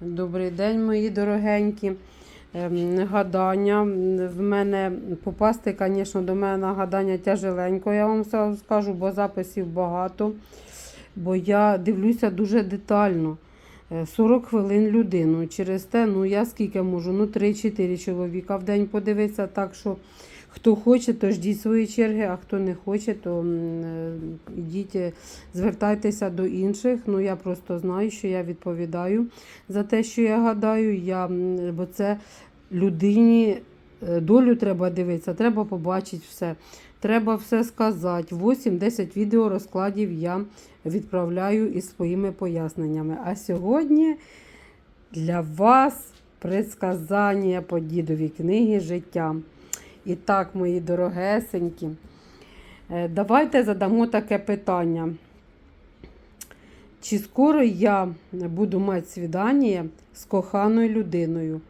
Добрий день, мої дорогенькі. Ем, Гадання. В мене попасти, звісно, до мене на гадання тяжеленько, я вам скажу, бо записів багато. Бо я дивлюся дуже детально. Е, 40 хвилин людину. Через те, ну я скільки можу, ну 3-4 чоловіка в день подивитися. Так що хто хоче, то ждіть свої черги, а хто не хоче, то е, йдіть, е, звертайтеся до інших. Ну я просто знаю, що я відповідаю за те, що я гадаю. Я, бо це людині е, долю треба дивитися, треба побачити все. Треба все сказати. 8-10 відео розкладів я відправляю із своїми поясненнями. А сьогодні для вас предсказання по дідовій книги життя. І так, мої дорогесенькі, е, давайте задамо таке питання. Чи скоро я буду мати свідання з коханою людиною?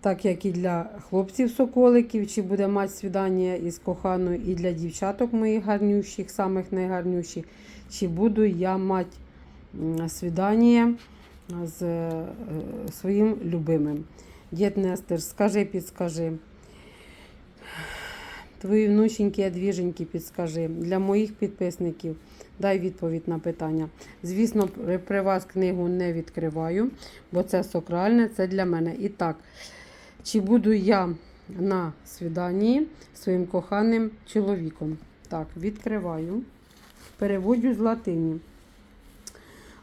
Так як і для хлопців-соколиків, чи буде мати свідання із коханою, і для дівчаток моїх гарнющих, самих найгарнющих, чи буду я мати свідання з е, своїм любимим. Дід Нестер, скажи, підскажи. Твої внученьки, двіженьки, підскажи. Для моїх підписників дай відповідь на питання. Звісно, при, вас книгу не відкриваю, бо це сакральне, це для мене. І так, чи буду я на свіданні своїм коханим чоловіком? Так, відкриваю. Переводжу з латині.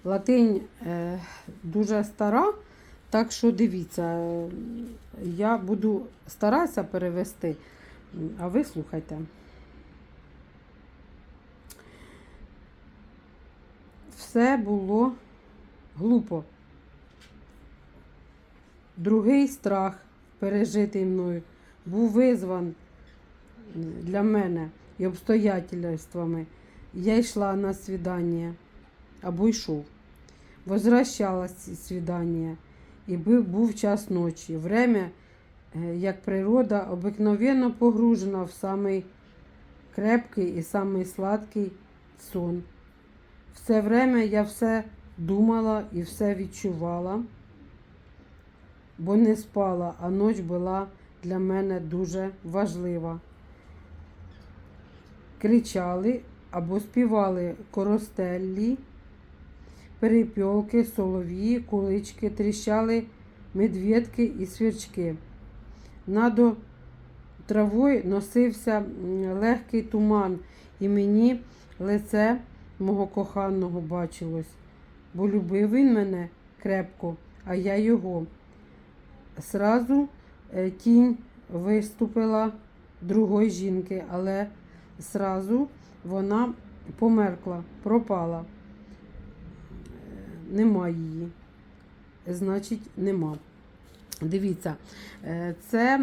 Латинь е, дуже стара, так що дивіться, е, я буду старатися перевести, а ви слухайте. Все було глупо. Другий страх, пережитий мною, був визван для мене і обстоятельствами. Я йшла на свідання або йшов. Возвращалась свідання, і був час ночі. Время, як природа, обикновенно погружена в самий крепкий і самий сладкий сон. Все время я все думала і все відчувала, бо не спала, а ніч була для мене дуже важлива. Кричали або співали коростеллі, перепьолки, солов'ї, кулички, тріщали медведки і свірчки. Надо травою носився легкий туман, і мені лице мого коханого бачилось, бо любив він мене крепко, а я його. Сразу е, тінь виступила другої жінки, але сразу вона померкла, пропала. Е, Нема її. Значить, нема. Дивіться, е, це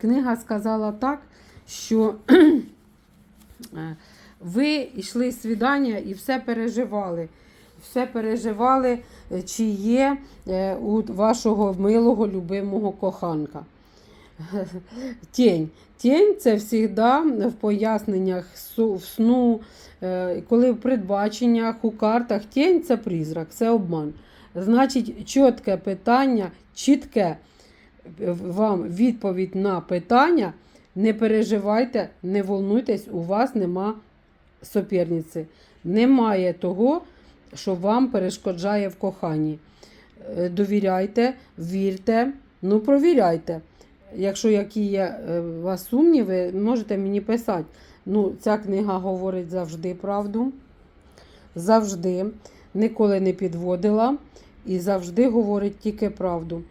книга сказала так, що е, ви йшли свідання і все переживали. Все переживали, чи є е, у вашого милого, любимого коханка. Тінь. Тінь це завжди в поясненнях в сну, коли в передбаченнях, у картах тінь це призрак, це обман. Значить, чітке питання, чітке вам відповідь на питання. Не переживайте, не волнуйтесь, у вас нема соперниці. Немає того, що вам перешкоджає в коханні. Е, Довіряйте, вірте, ну провіряйте. Якщо які є е, у вас сумніви, можете мені писати. Ну, ця книга говорить завжди правду. Завжди. Ніколи не підводила і завжди говорить тільки правду.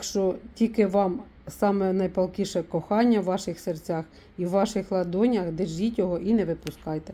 Що тільки вам саме найпалкіше кохання в ваших серцях і в ваших ладонях, держіть його і не випускайте.